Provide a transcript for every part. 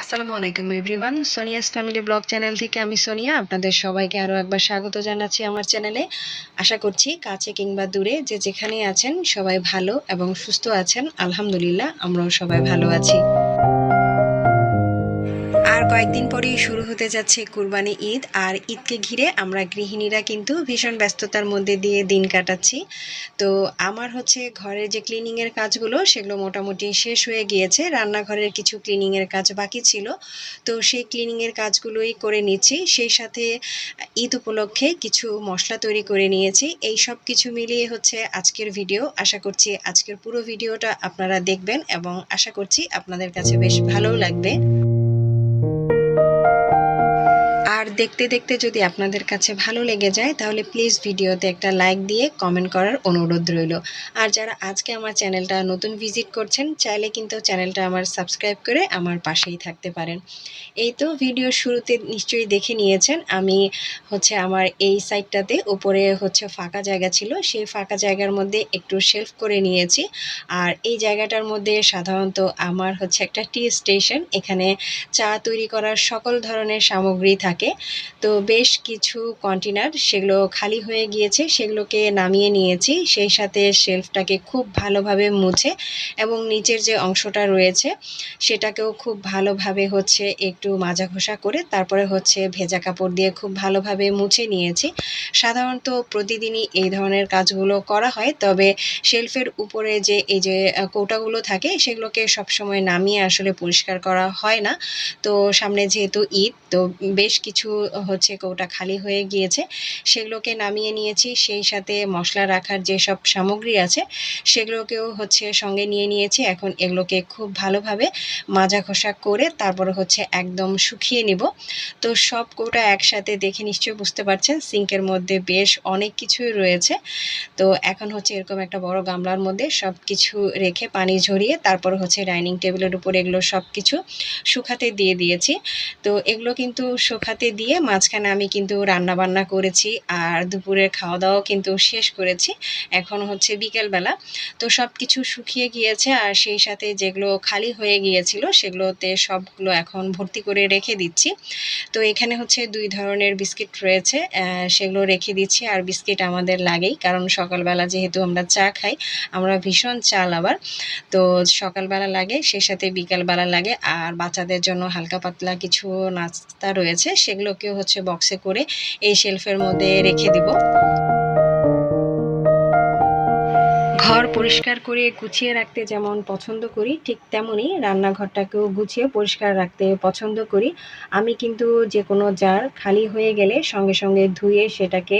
আসসালামু আলাইকুম everyone Sonia's family vlog channel থেকে আমি সোনিয়া। আপনাদের সবাইকে আরও একবার স্বাগত জানাচ্ছি আমার চ্যানেলে আশা করছি কাছে কিংবা দূরে যে যেখানে আছেন সবাই ভালো এবং সুস্থ আছেন। আলহামদুলিল্লাহ, আমরাও সবাই ভালো আছি। আর কয়েকদিন পরেই শুরু হতে যাচ্ছে কুরবানি ঈদ, আর ঈদকে ঘিরে আমরা গৃহিণীরা কিন্তু ভীষণ ব্যস্ততার মধ্যে দিয়ে দিন কাটাচ্ছি। তো আমার হচ্ছে ঘরের যে ক্লিনিংয়ের কাজগুলো, সেগুলো মোটামুটি শেষ হয়ে গিয়েছে। রান্নাঘরের কিছু ক্লিনিংয়ের কাজ বাকি ছিল। তো সেই ক্লিনিংয়ের কাজগুলোই করে নিচ্ছি। সেই সাথে ঈদ উপলক্ষে কিছু মশলা তৈরি করে নিয়েছি। এই সব কিছু মিলিয়ে হচ্ছে আজকের ভিডিও আশা করছি আজকের পুরো ভিডিওটা আপনারা দেখবেন এবং আশা করছি আপনাদের কাছে বেশ ভালোও লাগবে। দেখতে দেখতে যদি আপনাদের কাছে ভালো লেগে যায়, তাহলে প্লিজ ভিডিওতে একটা লাইক দিয়ে কমেন্ট করার অনুরোধ রইল। আর যারা আজকে আমার চ্যানেলটা নতুন ভিজিট করছেন, চাইলে কিন্তু চ্যানেলটা আমার সাবস্ক্রাইব করে আমার পাশেই থাকতে পারেন। এই তো ভিডিও শুরুতে নিশ্চয়ই দেখে নিয়েছেন, আমি হচ্ছে আমার এই সাইডটাতে উপরে হচ্ছে ফাঁকা জায়গা ছিল, সেই ফাঁকা জায়গার মধ্যে একটু শেলফ করে নিয়েছি। আর এই জায়গাটার মধ্যে সাধারণত আমার হচ্ছে একটা টি স্টেশন এখানে চা তৈরি করার সকল ধরনের সামগ্রী থাকে। তো বেশ কিছু কন্টেনার সেগুলো খালি হয়ে গিয়েছে, সেগুলোকে নামিয়ে নিয়েছি। সেই সাথে শেলফটাকে খুব ভালোভাবে মুছে এবং নিচের যে অংশটা রয়েছে সেটাকেও খুব ভালোভাবে হচ্ছে একটু মাজা ঘষা করে তারপরে হচ্ছে ভেজা কাপড় দিয়ে খুব ভালোভাবে মুছে নিয়েছি। সাধারণত প্রতিদিনই এই ধরনের কাজগুলো করা হয়, তবে শেলফের উপরে যে এই যে কৌটাগুলো থাকে সেগুলোকে সবসময় নামিয়ে আসলে পরিষ্কার করা হয় না। তো সামনে যেহেতু ঈদ, তো বেশ কিছু হচ্ছে কৌটা খালি হয়ে গিয়েছে, সেগুলোকে নামিয়ে নিয়েছি। সেই সাথে মশলা রাখার যে সব সামগ্রী আছে, সেগুলোকেও হচ্ছে সঙ্গে নিয়ে নিয়েছি। এখন এগুলোকে খুব ভালোভাবে মাজা ঘষা করে তারপরে হচ্ছে একদম শুকিয়ে নিব। তো সব কৌটা একসাথে দেখে নিশ্চয়ই বুঝতে পারছেন, সিঙ্কের মধ্যে বেশ অনেক কিছুই রয়েছে। তো এখন হচ্ছে এরকম একটা বড় গামলার মধ্যে সব কিছু রেখে পানি ঝরিয়ে তারপর হচ্ছে ডাইনিং টেবিলের উপর এগুলো সব কিছু শুকাতে দিয়ে দিয়েছি। তো এগুলো কিন্তু শুকাতে দিয়ে মাঝখানে আমি কিন্তু রান্না বান্না করেছি আর দুপুরের খাওয়া দাওয়াও কিন্তু শেষ করেছি। এখন হচ্ছে বিকেলবেলা। তো সব কিছু শুকিয়ে গিয়েছে আর সেই সাথে যেগুলো খালি হয়ে গিয়েছিল সেগুলোতে সবগুলো এখন ভর্তি করে রেখে দিচ্ছি। তো এখানে হচ্ছে দুই ধরনের বিস্কিট রয়েছে সেগুলো রেখে দিচ্ছি আর বিস্কিট আমাদের লাগেই কারণ সকালবেলা যেহেতু আমরা চা খাই, আমরা ভীষণ চাল আবার তো সকালবেলা লাগে, সেই সাথে বিকালবেলা লাগে আর বাচ্চাদের জন্য হালকা পাতলা কিছু নাস্তা রয়েছে সেগুলোকেও হচ্ছে বক্সে করে এই শেলফের মধ্যে রেখে দিব। ঘর পরিষ্কার করে গুছিয়ে রাখতে যেমন পছন্দ করি, ঠিক তেমনই রান্নাঘরটাকেও গুছিয়ে পরিষ্কার রাখতে পছন্দ করি। আমি কিন্তু যে কোনো জার খালি হয়ে গেলে সঙ্গে সঙ্গে ধুয়ে সেটাকে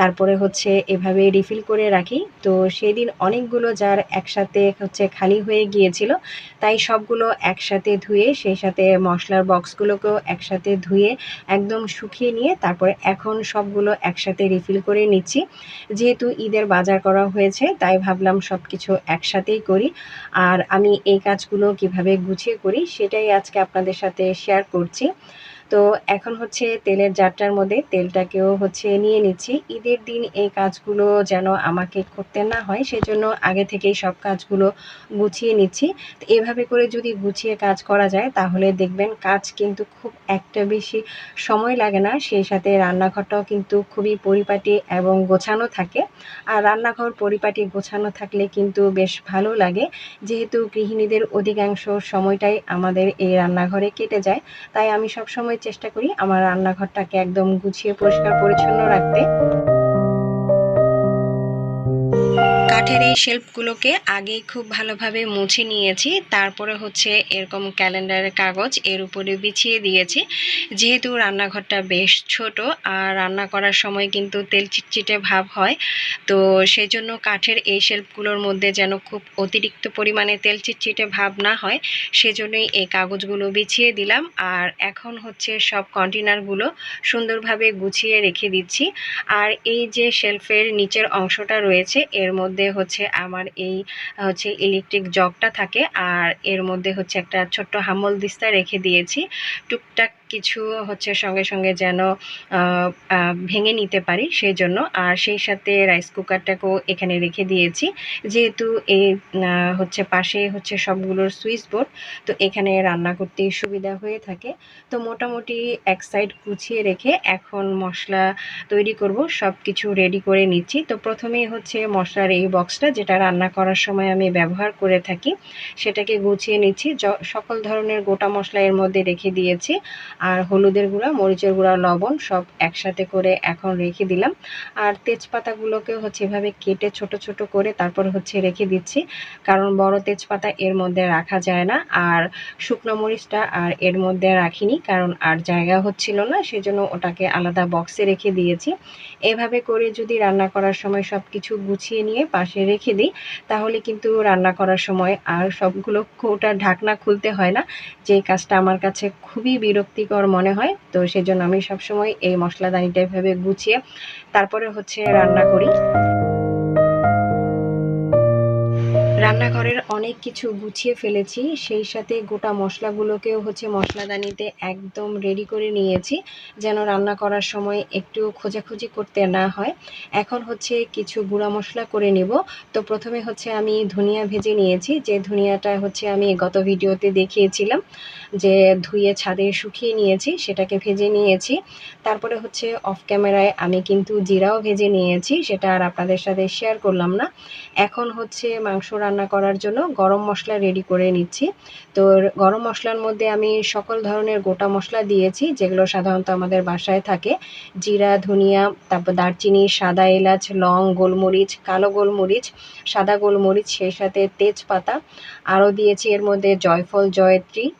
তারপরে হচ্ছে এভাবে রিফিল করে রাখি। তো সেদিন অনেকগুলো জার একসাথে হচ্ছে খালি হয়ে গিয়েছিল, তাই সবগুলো একসাথে ধুয়ে সেই সাথে মশলার বক্সগুলোকেও একসাথে ধুয়ে একদম শুকিয়ে নিয়ে তারপরে এখন সবগুলো একসাথে রিফিল করে নিচ্ছি। যেহেতু ঈদের বাজার করা হয়েছে, তাই ভাবলাম সব কিছু একসাথেই করি। আর আমি এই কাজগুলো কীভাবে গুছিয়ে করি, সেটাই আজকে আপনাদের সাথে শেয়ার করছি। তো এখন হচ্ছে তেলের জারটার মধ্যে তেলটাকেও হচ্ছে নিয়ে নিচ্ছি। ঈদের দিন এই কাজগুলো যেন আমাকে করতে না হয়, সেজন্য আগে থেকেই সব কাজগুলো গুছিয়ে নিচ্ছি। তো এভাবে করে যদি গুছিয়ে কাজ করা যায়, তাহলে দেখবেন কাজ কিন্তু খুব একটা বেশি সময় লাগে না। সেই সাথে রান্নাঘরটাও কিন্তু খুবই পরিপাটি এবং গোছানো থাকে। আর রান্নাঘর পরিপাটি গোছানো থাকলে কিন্তু বেশ ভালো লাগে। যেহেতু গৃহিণীদের অধিকাংশ সময়টাই আমাদের এই রান্নাঘরে কেটে যায়, তাই আমি সব সময় চেষ্টা করি আমার রান্নাঘরটাকে একদম গুছিয়ে পরিষ্কার পরিচ্ছন্ন রাখতে। কাঠের এই শেলফগুলোকে আগেই খুব ভালোভাবে মুছে নিয়েছি। তারপরে হচ্ছে এরকম ক্যালেন্ডারের কাগজ এর উপরে বিছিয়ে দিয়েছি। যেহেতু রান্নাঘরটা বেশ ছোট আর রান্না করার সময় কিন্তু তেল চিটচিটে ভাব হয়, তো সেই জন্য কাঠের এই শেলফগুলোর মধ্যে যেন খুব অতিরিক্ত পরিমাণে তেল চিটচিটে ভাব না হয়, সেজন্যই এই কাগজগুলো বিছিয়ে দিলাম। আর এখন হচ্ছে সব কন্টেনারগুলো সুন্দরভাবে গুছিয়ে রেখে দিচ্ছি। আর এই যে শেলফের নিচের অংশটা রয়েছে, এর মধ্যে হচ্ছে আমার এই হচ্ছে ইলেকট্রিক জগটা থাকে, আর এর মধ্যে হচ্ছে একটা ছোট্ট হামল দিস্তা রেখে দিয়েছি। টুকটাক কিছু হচ্ছে সঙ্গে সঙ্গে যেন ভেঙে নিতে পারি সেই জন্য আর সেই সাথে রাইস কুকারটাকেও এখানে রেখে দিয়েছি। যেহেতু এই হচ্ছে পাশে হচ্ছে সবগুলোর সুইচ বোর্ড, তো এখানে রান্না করতে সুবিধা হয়ে থাকে। তো মোটামুটি এক সাইড গুছিয়ে রেখে এখন মশলা তৈরি করব সব কিছু রেডি করে নিচ্ছি। তো প্রথমেই হচ্ছে মশলার এই বক্সটা যেটা রান্না করার সময় আমি ব্যবহার করে থাকি, সেটাকে গুছিয়ে নিচ্ছি। সকল ধরনের গোটা মশলা এর মধ্যে রেখে দিয়েছি। আর হলুদের গুঁড়া, মরিচের গুঁড়া, লবণ সব একসাথে করে এখন রেখে দিলাম। আর তেজপাতাগুলোকে হচ্ছে এভাবে কেটে ছোট ছোট করে তারপর হচ্ছে রেখে দিচ্ছি। কারণ বড় তেজপাতা এর মধ্যে রাখা যায় না। আর শুকনো মরিচটা আর এর মধ্যে রাখিনি কারণ আর জায়গা হচ্ছিল না, সেজন্য ওটাকে আলাদা বক্সে রেখে দিয়েছি। এভাবে করে যদি রান্না করার সময় সব কিছু গুছিয়ে নিয়ে পাশে রেখে দিই, তাহলে কিন্তু রান্না করার সময় আর সবগুলো ওটার ঢাকনা খুলতে হয় না। যে কাজটা আমার কাছে খুবই বিরক্তিকর মনে হয়, তো সেজন্য আমি সবসময় এই মশলাদানিটা এভাবে গুছিয়ে তারপরে হচ্ছে রান্না করি। রান্নাঘরের অনেক কিছু গুছিয়ে ফেলেছি, সেই সাথে গোটা মশলাগুলোকেও হচ্ছে মশলাদানিতে একদম রেডি করে নিয়েছি, যেন রান্না করার সময় একটু খোঁজাখুঁজি করতে না হয়। এখন হচ্ছে কিছু গুঁড়া মশলা করে নিব, তো প্রথমে হচ্ছে আমি ধনিয়া ভেজে নিয়েছি, যে ধনিয়াটা হচ্ছে আমি গত ভিডিওতে দেখিয়েছিলাম। যে ধুয়ে, ছাদে শুকিয়ে নিয়েছি, সেটাকে ভেজে নিয়েছি। তারপরে হচ্ছে অফ ক্যামেরায় আমি কিন্তু জিরাও ভেজে নিয়েছি, সেটা আর আপনাদের সাথে শেয়ার করলাম না। এখন হচ্ছে মাংস রান্না করার জন্য গরম মশলা রেডি করে নিচ্ছি। তো গরম মশলার মধ্যে আমি সকল ধরনের গোটা মশলা দিয়েছি, যেগুলো সাধারণত আমাদের বাসায় থাকে। জিরা, ধনিয়া, তারপর দারচিনি, সাদা এলাচ, লং, গোলমরিচ, কালো গোলমরিচ, সাদা গোলমরিচ, সেই সাথে তেজপাতা। আরও দিয়েছি এর মধ্যে জয়ফল, জয়ত্রী।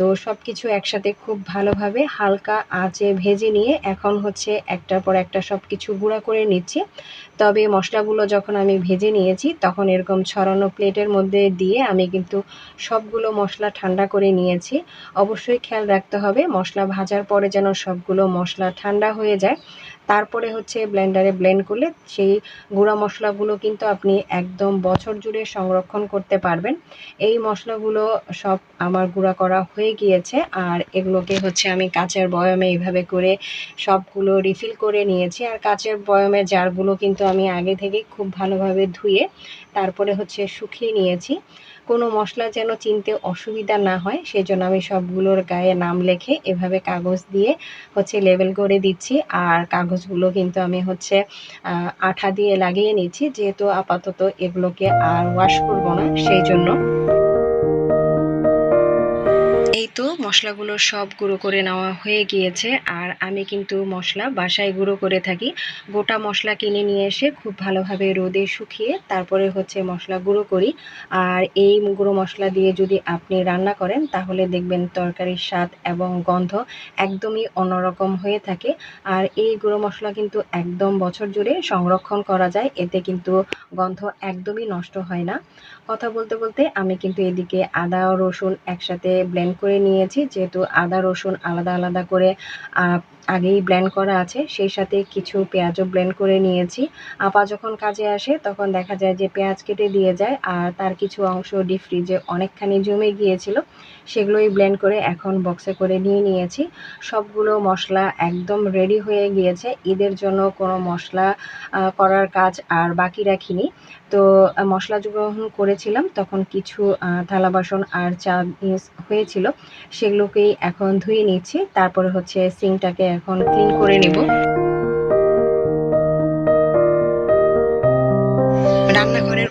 তো সব কিছু একসাথে খুব ভালোভাবে হালকা আঁচে ভেজে নিয়ে এখন হচ্ছে একটার পর একটা সব কিছু গুঁড়া করে নিচ্ছি। তবে মশলাগুলো যখন আমি ভেজে নিয়েছি, তখন এরকম ছড়ানো প্লেটের মধ্যে দিয়ে আমি কিন্তু সবগুলো মশলা ঠান্ডা করে নিয়েছি। অবশ্যই খেয়াল রাখতে হবে, মশলা ভাজার পরে যেন সবগুলো মশলা ঠান্ডা হয়ে যায়। তারপরে হচ্ছে ব্লেন্ডারে ব্লেন্ড করলে সেই গুঁড়া মশলাগুলো কিন্তু আপনি একদম বছর জুড়ে সংরক্ষণ করতে পারবেন। এই মশলাগুলো সব আমার গুঁড়া করা হয়ে গিয়েছে আর এগুলোকে হচ্ছে আমি কাচের বয়মে এইভাবে করে সবগুলো রিফিল করে নিয়েছি। আর কাচের বয়মের জারগুলো কিন্তু আমি আগে থেকে খুব ভালোভাবে ধুয়ে তারপরে হচ্ছে শুকিয়ে নিয়েছি। কোনো মশলা যেন চিনতে অসুবিধা না হয়, সেজন্য আমি সবগুলোর গায়ে নাম লেখে এভাবে কাগজ দিয়ে হচ্ছে লেবেল করে দিচ্ছি। আর কাগজগুলো কিন্তু আমি হচ্ছে আঠা দিয়ে লাগিয়ে নিচ্ছি। যেহেতু আপাতত এগুলোকে আর ওয়াশ করব না সেই জন্য এই তো মশলাগুলো সব গুঁড়ো করে নেওয়া হয়ে গিয়েছে। আর আমি কিন্তু মশলা বাসায় গুঁড়ো করে থাকি। গোটা মশলা কিনে নিয়ে এসে খুব ভালোভাবে রোদে শুকিয়ে তারপরে হচ্ছে মশলা গুঁড়ো করি। আর এই গুঁড়ো মশলা দিয়ে যদি আপনি রান্না করেন, তাহলে দেখবেন তরকারির স্বাদ এবং গন্ধ একদমই অন্যরকম হয়ে থাকে। আর এই গুঁড়ো মশলা কিন্তু একদম বছর জুড়ে সংরক্ষণ করা যায়, এতে কিন্তু গন্ধ একদমই নষ্ট হয় না। কথা বলতে বলতে আমি কিন্তু এদিকে আদা, রসুন একসাথে ব্লেন্ড করে নিয়েছি যেহেতু আদা রসুন আলাদা আলাদা করে আগেই ব্লেন্ড করা আছে, সেই সাথে কিছু পেঁয়াজও ব্লেন্ড করে নিয়েছি। আপা যখন কাজে আসে, তখন দেখা যায় যে পেঁয়াজ কেটে দিয়ে যায়, আর তার কিছু অংশ ডিপ ফ্রিজে অনেকখানি জমে গিয়েছিল, সেগুলোই ব্লেন্ড করে এখন বক্সে করে নিয়ে নিয়েছি। সবগুলো মশলা একদম রেডি হয়ে গিয়েছে, ঈদের জন্য কোনো মশলা করার কাজ আর বাকি রাখিনি। তো মশলা গ্রহণ করেছিলাম, তখন কিছু থালা বাসন আর চা হয়েছিল, সেগুলোকেই এখন ধুয়ে নিচ্ছি। তারপরে হচ্ছে সিঙ্কটাকে এখন ক্লিন করে নেব।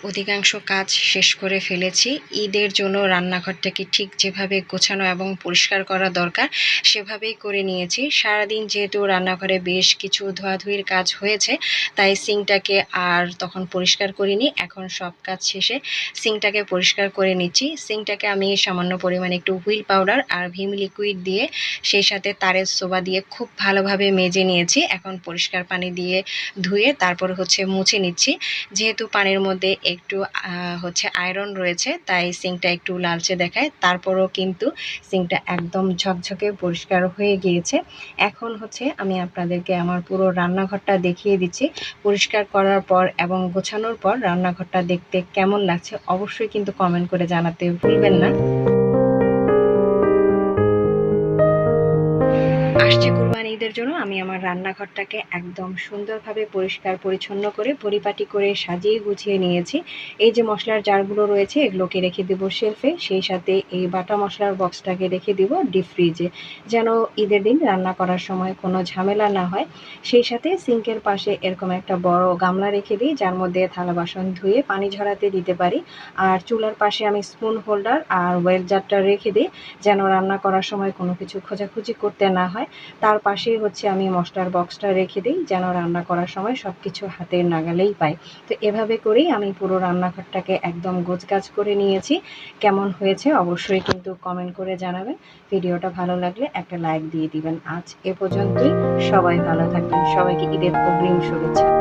অধিকাংশ কাজ শেষ করে ফেলেছি। ঈদের জন্য রান্নাঘরটাকে ঠিক যেভাবে গোছানো এবং পরিষ্কার করা দরকার, সেভাবেই করে নিয়েছি। সারাদিন যেহেতু রান্নাঘরে বেশ কিছু ধোয়াধুয়ির কাজ হয়েছে, তাই সিঙ্কটাকে আর তখন পরিষ্কার করিনি। এখন সব কাজ শেষে সিঙ্কটাকে পরিষ্কার করে নিচ্ছি। সিঙ্কটাকে আমি সামান্য পরিমাণে একটু হুইল পাউডার আর ভিম লিকুইড দিয়ে সেই সাথে তারের সোবা দিয়ে খুব ভালোভাবে মেজে নিয়েছি। এখন পরিষ্কার পানি দিয়ে ধুয়ে তারপর হচ্ছে মুছে নিচ্ছি। যেহেতু পানির মধ্যে একটু হচ্ছে আয়রন রয়েছে, তাই সিঙ্কটা একটু লালচে দেখায়। তারপরও কিন্তু সিঙ্কটা একদম ঝকঝকে পরিষ্কার হয়ে গিয়েছে। এখন হচ্ছে আমি আপনাদেরকে আমার পুরো রান্নাঘরটা দেখিয়ে দিচ্ছি। পরিষ্কার করার পর এবং গোছানোর পর রান্নাঘরটা দেখতে কেমন লাগছে অবশ্যই কিন্তু কমেন্ট করে জানাতে ভুলবেন না। আসছে কুরবানি ঈদের জন্য, আমি আমার রান্নাঘরটাকে একদম সুন্দরভাবে পরিষ্কার পরিচ্ছন্ন করে পরিপাটি করে সাজিয়ে গুছিয়ে নিয়েছি। এই যে মশলার জারগুলো রয়েছে, এগুলোকে রেখে দেবো শেলফে সেই সাথে এই বাটা মশলার বক্সটাকে রেখে দিব ডিপ ফ্রিজে যেন ঈদের দিন রান্না করার সময় কোনো ঝামেলা না হয়। সেই সাথে সিঙ্কের পাশে এরকম একটা বড় গামলা রেখে দিই, যার মধ্যে থালা বাসন ধুয়ে পানি ঝরাতে দিতে পারি। আর চুলার পাশে আমি স্পুন হোল্ডার আর ওয়েল জারটা রেখে দিই, যেন রান্না করার সময় কোনো কিছু খোঁজাখুঁজি করতে না হয়। তার পাশেই হচ্ছে আমি মশলার বক্সটা রেখে দিই, যেন রান্না করার সময় সব কিছু হাতের নাগালেই পাই। তো এভাবে করেই আমি পুরো রান্নাঘরটাকে একদম গোছগাছ করে নিয়েছি। কেমন হয়েছে অবশ্যই কিন্তু কমেন্ট করে জানাবেন। ভিডিওটা ভালো লাগলে একটা লাইক দিয়ে দিবেন। আজ এ পর্যন্তই। সবাই ভালো থাকবেন। সবাইকে ঈদের অগ্রিম শুভেচ্ছা।